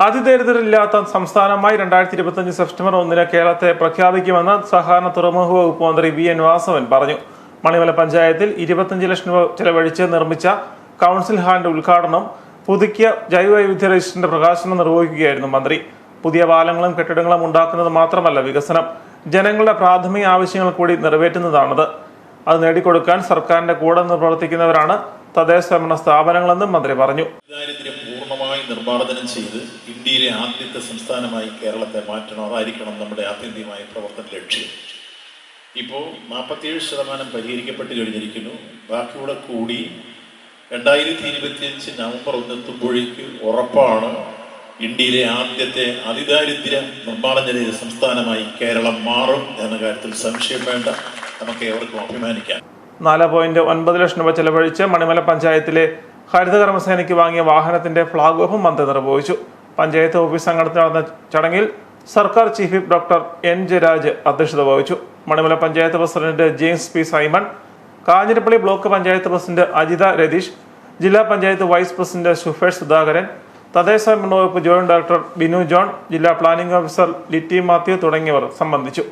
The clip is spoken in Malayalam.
അതിദരിദ്രരില്ലാത്ത സംസ്ഥാനമായി രണ്ടായിരത്തി ഇരുപത്തിയഞ്ച് സെപ്റ്റംബർ ഒന്നിന് കേരളത്തെ പ്രഖ്യാപിക്കുമെന്ന് സഹകരണ തുറമുഖ വകുപ്പ് മന്ത്രി വി എൻ വാസവൻ പറഞ്ഞു. മണിമല പഞ്ചായത്തിൽ ഇരുപത്തിയഞ്ച് ലക്ഷം രൂപ ചെലവഴിച്ച് നിർമ്മിച്ച കൗൺസിൽ ഹാളിന്റെ ഉദ്ഘാടനം പുതുക്കിയ ജൈവവൈവിധ്യ രജിസ്റ്ററിന്റെ പ്രകാശനം നിർവഹിക്കുകയായിരുന്നു മന്ത്രി. പുതിയ പാലങ്ങളും കെട്ടിടങ്ങളും ഉണ്ടാക്കുന്നത് മാത്രമല്ല വികസനം. ജനങ്ങളുടെ പ്രാഥമിക ആവശ്യങ്ങൾ കൂടി നിറവേറ്റുന്നതാണത്. അത് നേടിക്കൊടുക്കാൻ സർക്കാരിന്റെ കൂടെ നിന്ന് പ്രവർത്തിക്കുന്നവരാണ് തദ്ദേശ ഭരണ സ്ഥാപനങ്ങളെന്നും മന്ത്രി പറഞ്ഞു. നിർമ്മാർജനം ചെയ്ത് ഇന്ത്യയിലെ ആദ്യത്തെ സംസ്ഥാനമായി കേരളത്തെ മാറ്റണം. അതായിരിക്കണം നമ്മുടെ ആത്യന്തികമായ പ്രവർത്തന ലക്ഷ്യം. ഇപ്പോൾ നാൽപ്പത്തിയേഴ് ശതമാനം പരിഹരിക്കപ്പെട്ട് കഴിഞ്ഞിരിക്കുന്നു. ബാക്കിയൂടെ കൂടി രണ്ടായിരത്തി ഇരുപത്തിയഞ്ച് നവംബർ ഒന്നെത്തുമ്പോഴേക്ക് ഉറപ്പാണ് ഇന്ത്യയിലെ ആദ്യത്തെ അതിദാരിദ്ര്യ നിർമ്മാർജന സംസ്ഥാനമായി കേരളം മാറും എന്ന കാര്യത്തിൽ സംശയം വേണ്ട. നമുക്ക് ഏവർക്കും അഭിമാനിക്കാം. നാല് പോയിന്റ് ഒൻപത് ലക്ഷം രൂപ ചെലവഴിച്ച് മണിമല പഞ്ചായത്തിലെ ഹരിത കർമ്മസേനയ്ക്ക് വാങ്ങിയ വാഹനത്തിന്റെ ഫ്ളാഗ് ഓഫും മന്ത്രി നിർവഹിച്ചു. പഞ്ചായത്ത് ഓഫീസ് അങ്കണത്തിൽ നടന്ന ചടങ്ങിൽ സർക്കാർ ചീഫ് ഡോക്ടർ എൻ ജയരാജ് അധ്യക്ഷത വഹിച്ചു. Manimala panchayat president James P Simon Kanjirappally block panchayat president Ajitha Ratheesh ജില്ലാ പഞ്ചായത്ത് വൈസ് പ്രസിഡന്റ് സുഫേഷ് സുധാകരൻ തദ്ദേശ സ്വയംഭരണ വകുപ്പ് ജോയിന്റ് ഡയറക്ടർ ബിനു ജോൺ ജില്ലാ പ്ലാനിംഗ് ഓഫീസർ ലിറ്റി മാത്യു തുടങ്ങിയവർ സംബന്ധിച്ചു.